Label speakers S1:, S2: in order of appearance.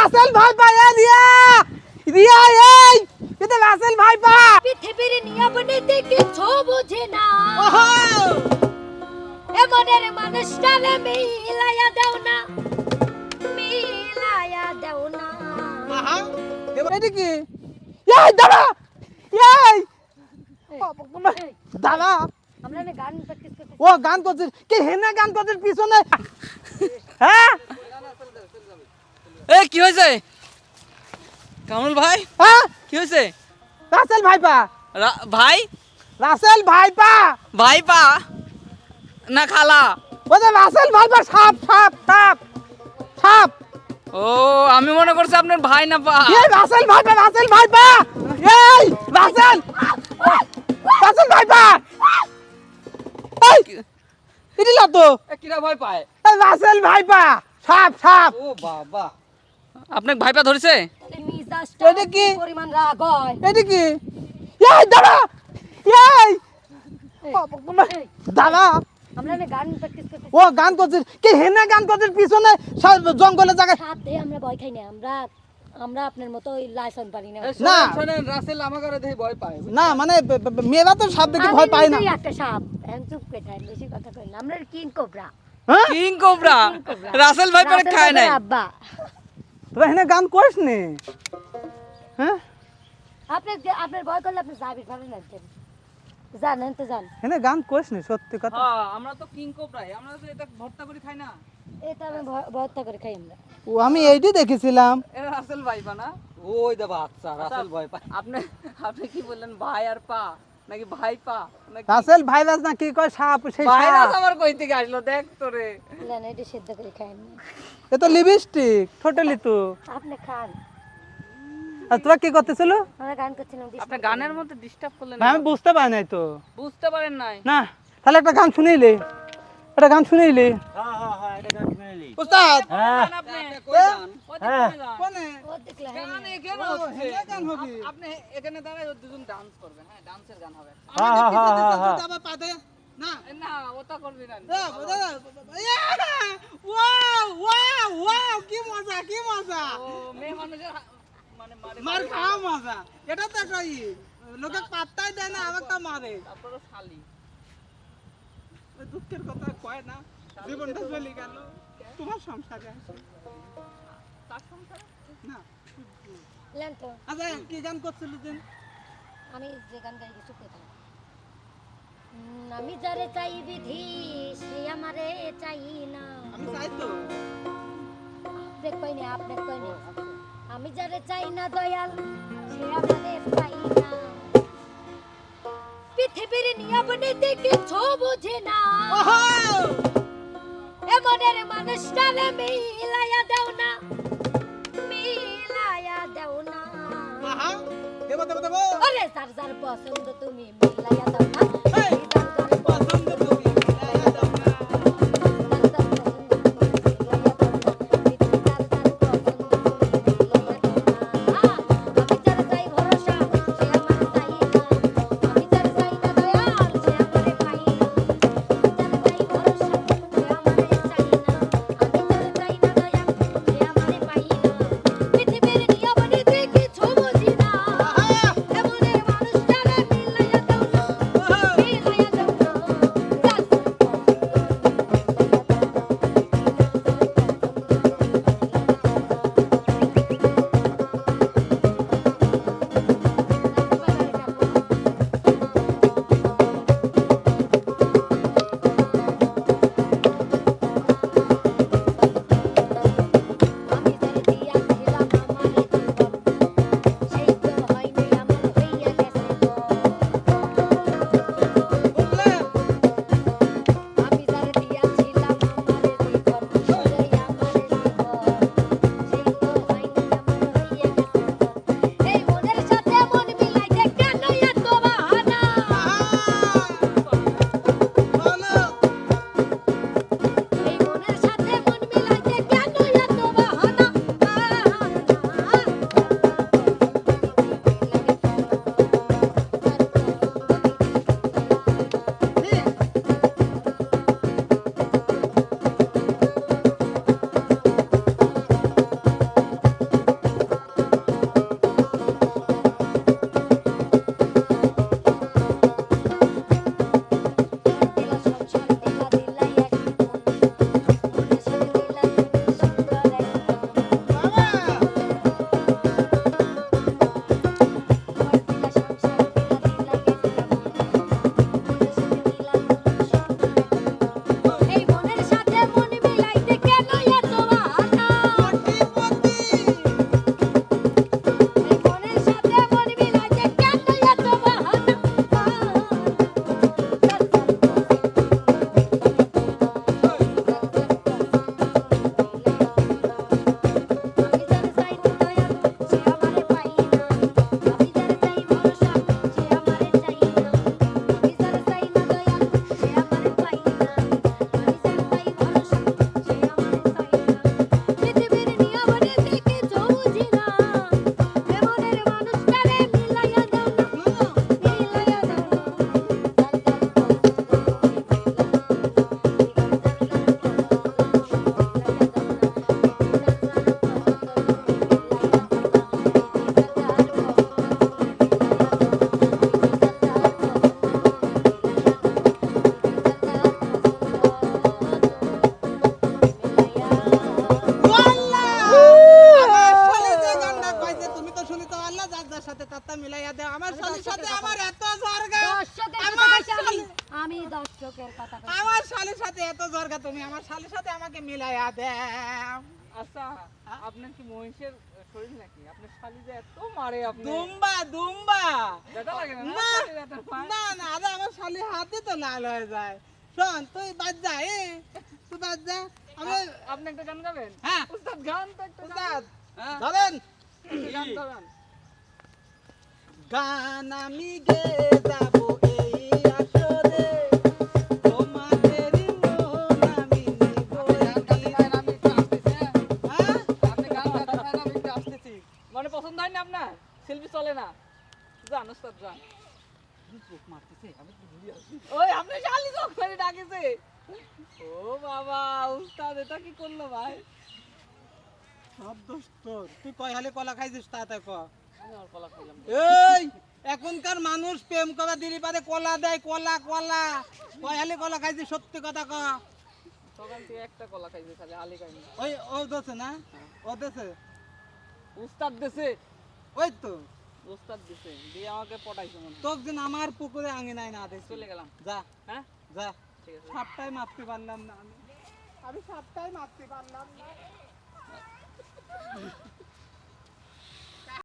S1: রাসেল ভাই পা এ রিয়া! রিয়া এই! এটা রাসেল ভাই পা
S2: পৃথিবীর নিয়ম নীতি কিছু বুঝি না।
S1: ওহো!
S2: এমনের মানুষটারে মিলাইয়া দেও না। মিলাইয়া দেও না।
S1: এটা কি? এই দাদা! এই! দাদা!
S2: আমরা না গান প্র্যাকটিস করতে
S1: ও গান করছিস কে হেনা গান করছিস পিছনে। হ্যাঁ?
S3: এ কি হয়েছে? কামরুল ভাই?
S1: হ্যাঁ?
S3: কি হয়েছে?
S1: রাসেল ভাই পা
S3: রা- ভাই?
S1: রাসেল ভাই পা
S3: ভাই পা না খালা।
S1: ও যে রাসেল ভাই পা সাপ সাপ সাপ সাপ।
S3: ও আমি মনে করছি আপনার ভাই না পা
S1: এই রাসেল ভাই পা রাসেল ভাই পা এই রাসেল। রাসেল ভাই পা এই এটি না তো
S3: কিরা ভয় পায়?
S1: এই রাসেল ভাই পা সাপ সাপ।
S3: ও বাবা। আপনাকে ভাই পা ধরেছে?
S1: এটা কি?
S2: পরিমাণ রাগ হয়
S1: এটি কি? এই দাদা এই!
S2: এই, এই, আমরা গান প্র্যাকটিস করতে
S1: ও গান করছিস। কে হেনা গান করছিস? পিছনে জঙ্গলে জায়গায়।
S2: সাথ আমরা ভয় খাই না আমরা আমরা আপনার মতো ওই লাইসেন্স পারি না।
S1: না।
S3: শোনেন রাসেল আমাকে দেখে ভয় পায়
S1: না মানে মেয়েরা তো সাপ দেখে ভয় পায় না।
S2: একটা সাপ। এখন চুপ করে থাকেন বেশি কথা কই না। আমরা কিং কোবরা।
S1: হ্যাঁ?
S3: King cobra? রাসেল ভাই পরে খায় নাই।
S2: ভাইয়ের আব্বা।
S1: তোরা হেনা গান করিস নি। হ্যাঁ?
S2: আপনি আপনার ভয় করলে আপনি যাবি ভালো না জানেন তো জান
S1: হেনা গান করিস নি সত্যি কথা।
S3: হ্যাঁ আমরা তো কিং কোবরাই আমরা তো এটা ভর্তা করে খাই না।
S2: এটা আমি ভর্তা করে খাই আমরা।
S1: ও আমি এইটি দেখেছিলাম।
S3: এরা রাসেল ভাই পা না ওই দে বাচ্চা রাসেল ভয় পায় আপনি আপনি কি বললেন ভাই আর পা? নাকি ভাই পা নাকি
S1: রাসেল ভাইরাস না কি কয়? সাপ সেই
S3: ভাইরাস আমার কই থেকে আসলো? দেখ তোরে।
S2: না এটা সেদ্ধ করে খাই না
S1: এ তো লিপস্টিক ঠোঁটে
S2: আপনি খান।
S1: আর তোরা কি করতেছিল?
S2: আমরা গান করছিলাম
S3: আপনি গানের মধ্যে ডিস্টার্ব করলেন
S1: আমি বুঝতে পারি নাই তো।
S3: বুঝতে পারেন নাই?
S1: না তাহলে একটা গান শুনেইলে একটা গান শুনেইলে উস্তাদ
S3: গান আপনি কই যান ওই দিকে কই যান?
S1: কোনে
S2: দেখলে হ্যাঁ
S3: গান এখানে হচ্ছে?
S1: গান হবে।
S3: আপনি এখানে দাঁড়ায় দুজন ডান্স করবেন হ্যাঁ ডান্সের গান হবে।
S1: আমাদের পিছে পিছে তুই আবার পাতে না।
S3: না ওটা করবি না।
S1: এ, বোঝা যায়? ওয়াও, ওয়াও, ওয়াও, কি মজা কি মজা।
S3: মেয়ে মানুষের মানে মার
S1: খাওয়া। মজা। এটা তো একটা লোকে পাত্তাই দেয় না আমাকে মারে।
S3: তারপরে শালি।
S1: দুঃখের কথা কয় না। জীবনটা চলে গেল। তোমার সংসারে আসে।
S3: তার সংসারে?
S1: না।
S2: লেন তো
S1: আচ্ছা কি গান করছিল দিন
S2: আমি যে গান গাই কিছু কথা আমি যারে চাই বিধি সে আমারে চাই না।
S1: আমি চাই তো।
S2: আপনি কইনি আমি যারে চাই না দয়াল সে আমারে পাই না। পৃথিবীর নিয়ম নীতি কিছু বুঝি না। এমনের মানুষটারে মিলাইয়া দেও না। ওরে যার যার পছন্দ তুমি মিলাইয়া দাও
S1: হাতটা মিলাইয়া দাও আমার শালির সাথে আমার এত আমার
S2: কইছি আমি দর্শকের কথা
S1: আমার শালির সাথে এত জর্গা তুমি আমার শালির সাথে আমাকে মিলাইয়া দাও
S3: আচ্ছা আপনার কি মহিষের শরীর নাকি? আপনার শালি যে এত মারে আপনি।
S1: দুম্বা দুম্বা।
S3: লাগে না
S1: না। না আরে আমার শালি হাতে তো লাল হয়ে যায়। শোন তুই বাদ যা এ তুই বাদ যা। আমি
S3: আপনি একটা গান গাবেন?
S1: হ্যাঁ।
S3: উস্তাদ গান তো একটা
S1: উস্তাদ
S3: হ্যাঁ
S1: ধরেন।
S3: গান তো গান
S1: আমি গে যাব এই আসরে। তোমাদেরই মন আমি নিব।
S3: মানে পছন্দ হয় না আপনার? শিল্পী চলে না। যান উস্তাদ যান ওই আপনি শালি চোখ করে ডাকিছে। ও বাবা উস্তাদ এটা কি করল ভাই?
S1: সব দোষ তোর। তুই কয় হালে কলা খাইছিস? তাতে ক। এই এখনকার মানুষ প্রেম করা দিলি পারে কলা দেয় কলা কলা। কয় হালে কলা খাইছিস সত্যি কথা ক।
S3: সকাল থেকে একটা কলা খাইছে খালি আলি খাইনি।
S1: ওই ও না? ও দেছে?
S3: উস্তাদ
S1: ওই তো।
S3: উস্তাদ দিছে দিয়ে আমাকে পটাইছে মনে হয়।
S1: তোর দিন আমার পুকুরে আঙিনায় না
S3: চলে গেলাম।
S1: যা
S3: হ্যাঁ?
S1: যা। মারতে পারলাম না। আমি আমি মারতে পারলাম না।